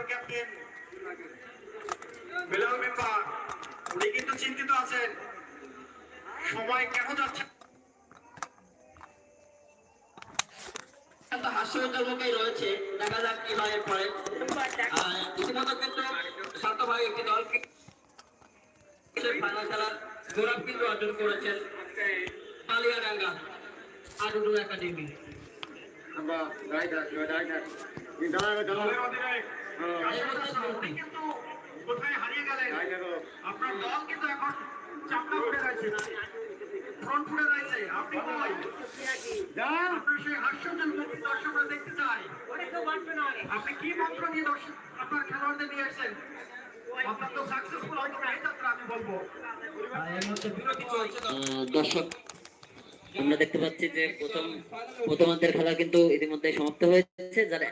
আমাদের captain Belal member, উনি কিন্তু চিন্তিত আছেন। সময় কেন যাচ্ছে? একটা রয়েছে, দেখা যাক কি হয় ইতিমধ্যে কিন্তু একটি ফাইনাল খেলার গৌরব কিন্তু অর্জন করেছেন। পালিয়াডাঙ্গা আডুডু একাডেমি। আমরা দাঁড়াবে অধিনায়ক এর মধ্যে শান্তি। কিন্তু কোথায় হারিয়ে গেলেন আপনার দল কিন্তু এখন চাপটা পড়ে রয়েছে ফ্রন্ট ফুটে রয়েছে আপনি কই? যা আপনার সেই হাস্যজল দর্শকরা দেখতে চায় আপনি কি মন্ত্র নিয়ে দর্শক আপনার খেলোয়াড়দের নিয়ে এসেছেন? আপনার তো সাকসেসফুল হয়তো না যাত্রা আমি বলব। আর এর মধ্যে বিরতি চলছে আহ, দর্শক আমরা দেখতে পাচ্ছি যে প্রথম প্রথমার্ধের খেলা কিন্তু ইতিমধ্যে সমাপ্ত হয়েছে। যার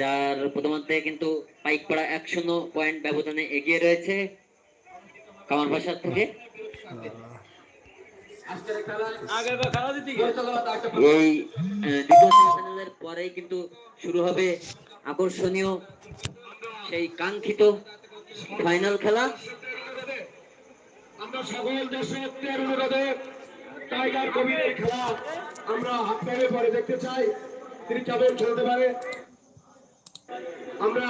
যার প্রথমার্ধে কিন্তু পাইকপাড়া এক শূন্য পয়েন্ট ব্যবধানে এগিয়ে রয়েছে কামার বাসার থেকে। এই দ্বিতীয় সেমিফাইনালের কিন্তু শুরু হবে আকর্ষণীয় সেই কাঙ্ক্ষিত ফাইনাল খেলা। সকল দর্শকদের অনুরোধে টাইগার কবিরের খেলা আমরা টাইমে পরে দেখতে চাই। তিনি কেমন খেলতে পারে? আমরা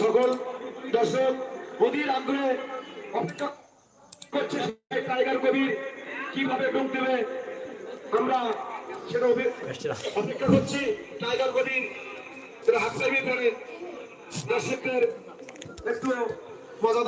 সকল দর্শক অধীর আগ্রহে অপেক্ষা করছে টাইগার কবির কীভাবে ডুব দেবে। আমরা সেটা অপেক্ষা করছি টাইগার কবির। সেটা হাফ টাইমে পরে দর্শকদের একটু মজাদার